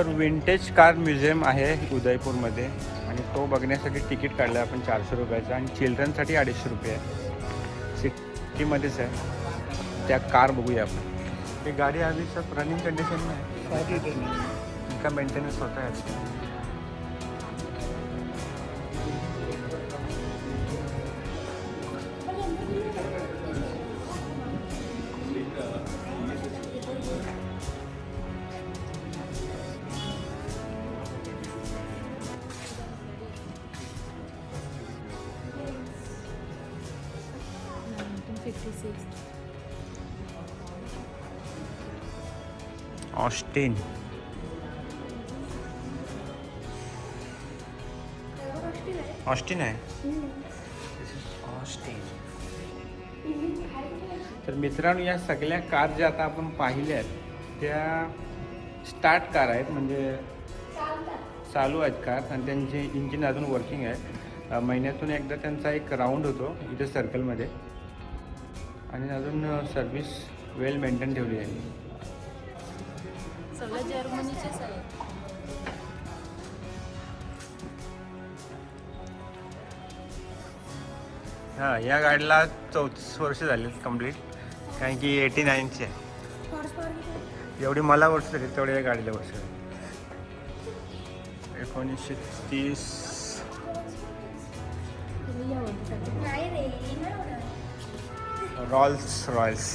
तर vintage car museum आहे उदयपूरमध्ये. आणि तो बघण्यासाठी तिकीट काढलं आहे आपण चारशे रुपयाचं. आणि चिल्ड्रनसाठी अडीचशे रुपये आहे. सिटीमध्येच आहे. त्या कार बघूया आपण. ही गाडी आधी सब रनिंग कंडिशन आहे इनका मेंटेनन्स होता है ऑस्टिन ऑस्टिन आहे? ऑस्टिन तर मित्रांनो या सगळ्या कार ज्या आता आपण पाहिल्या आहेत त्या स्टार्ट कार आहेत म्हणजे चालू आहेत कार आणि त्यांचे इंजिन अजून वर्किंग आहे महिन्यातून एकदा त्यांचा एक राऊंड होतो इथे सर्कलमध्ये आणि अजून सर्विस वेल मेंटेन ठेवली आहे. सगळं जर्मनीचेच आहे. हां या गाडीला चौतीस वर्ष झाली कंप्लीट कारण की एटी नाईनची आहे एवढी मला वर्ष झाली तेवढी या गाडीला वर्ष झाली. एकोणीसशे तीस. नाही रे रॉल्स रॉयल्स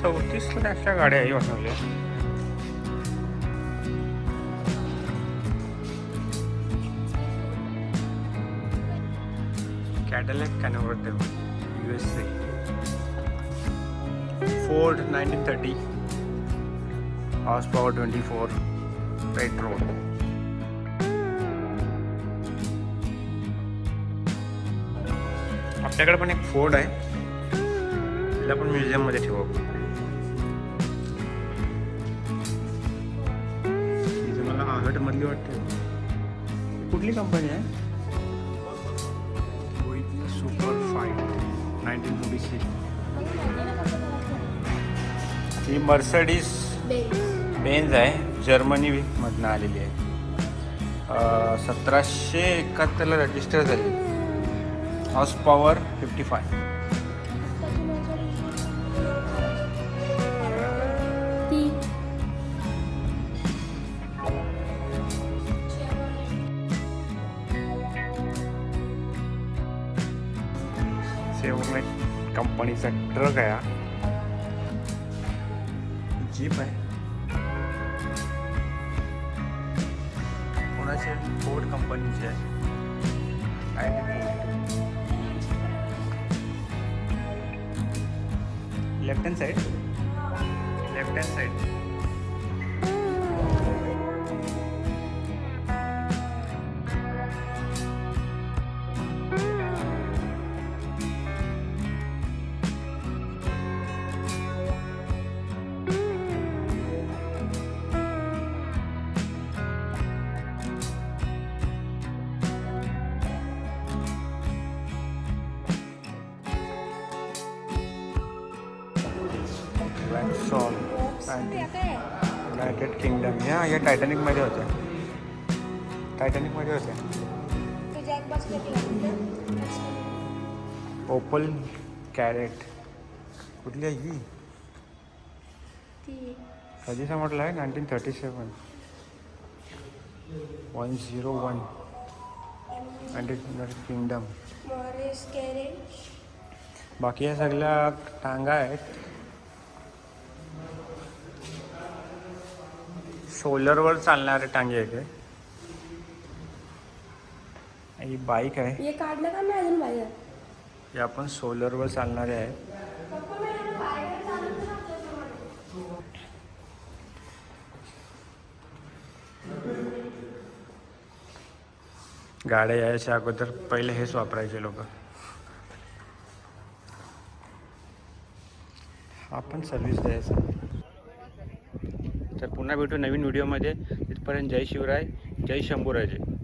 चौतीस लाखच्या गाड्या बनवल्या. Cadillac convertible U S A Ford nineteen thirty horse power twenty four petrol आपल्याकडे पण एक फोर्ड आहे. तिला पण म्युझियममध्ये ठेवू आपण. मला आहट मधली वाटते. कुठली कंपनी आहे? Super fine nineteen forty six ही मर्सडीज बेल. बेन्झ आहे. जर्मनी मधनं आलेली आहे. सतराशे एकाहत्तरला रजिस्टर झाली. हॉर्स पॉवर फिफ्टी फाय सेवमेट कंपनीचा ट्रक आहे हा. जीप आहे. कोणाचे? फोर्ड कंपनीचे आहे. 1942. Left hand side left hand side Waxon, United Kingdom ह्या या टायटॅनिकमध्ये होत्या. टायटॅनिकमध्ये होत्या. ओपल कॅरेट कुठली आहे ही? ती कधीचा म्हटलं आहे nineteen thirty seven one zero one United Kingdom बाकी या सगळ्या टांगा आहेत. सोलरवर चालणारे टांगे आहेत हे. ही बाईक आहे. हे काढलं का नाही अजून बाहेर? हे आपण सोलरवर चालणारे आहेत. गाड्या यायच्या अगोदर पहिले हेच वापरायचे लोक. आपण सर्व्हिस द्यायचा. तर पुन्हा भेटू नवीन व्हिडिओमध्ये. तिथपर्यंत जय शिवराय जय शंभूराजे.